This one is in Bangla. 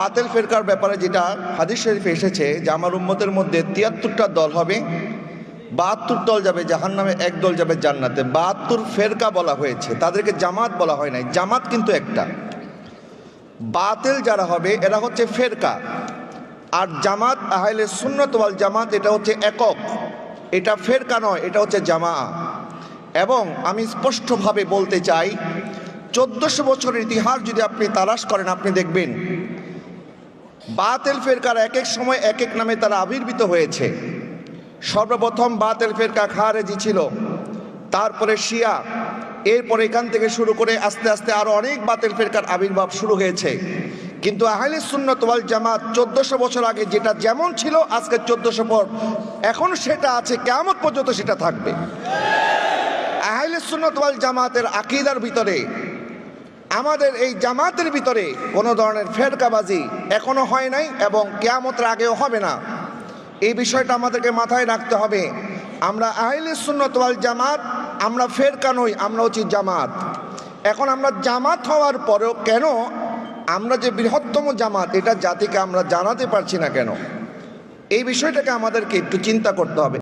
বাতিল ফেরকার ব্যাপারে যেটা হাদিস শরীফে এসেছে যে আমার উম্মতের মধ্যে তিয়াত্তরটা দল হবে, বাহাত্তর দল যাবে জাহান নামে এক দল যাবে জান্নাতে। বাহাত্তর ফেরকা বলা হয়েছে। তাদেরকে জামাত বলা হয় নাই। জামাত কিন্তু একটা। বাতিল যারা হবে, এরা হচ্ছে ফেরকা। আর জামাত আহলে সুন্নত ওয়াল জামাত, এটা হচ্ছে একক। এটা ফেরকা নয়, এটা হচ্ছে জামা এবং আমি স্পষ্টভাবে বলতে চাই, চোদ্দশো বছরের ইতিহাস যদি আপনি তালাশ করেন, আপনি দেখবেন বাতেল ফেরকার এক এক সময় এক এক নামে তারা আবির্ভূত হয়েছে। সর্বপ্রথম বাতেল ফেরকা খারেজি ছিল। তারপরে শিয়া। এরপরে এখান থেকে শুরু করে আস্তে আস্তে আরও অনেক বাতেল ফেরকার আবির্ভাব শুরু হয়েছে। কিন্তু আহলে সুন্নত ওয়াল জামাত চোদ্দশো বছর আগে যেটা যেমন ছিল, আজকে চোদ্দশো পর এখন সেটা আছে কেমন পর্যন্ত সেটা থাকবে। আহলে সুন্নত ওয়াল জামাতের আকিদার ভিতরে আমাদের এই জামাতের ভিতরে কোনো ধরনের ফেরকাবাজি এখনও হয় নাই এবং কেয়ামতের আগেও হবে না। এই বিষয়টা আমাদেরকে মাথায় রাখতে হবে। আমরা আহলে সুন্নত ওয়াল জামাত, আমরা ফেরকা নই, আমরা হচ্ছি জামাত। এখন আমরা জামাত হওয়ার পরেও কেন আমরা যে বৃহত্তম জামাত, এটা জাতিকে আমরা জানাতে পারছি না কেন? এই বিষয়টাকে আমাদেরকে একটু চিন্তা করতে হবে।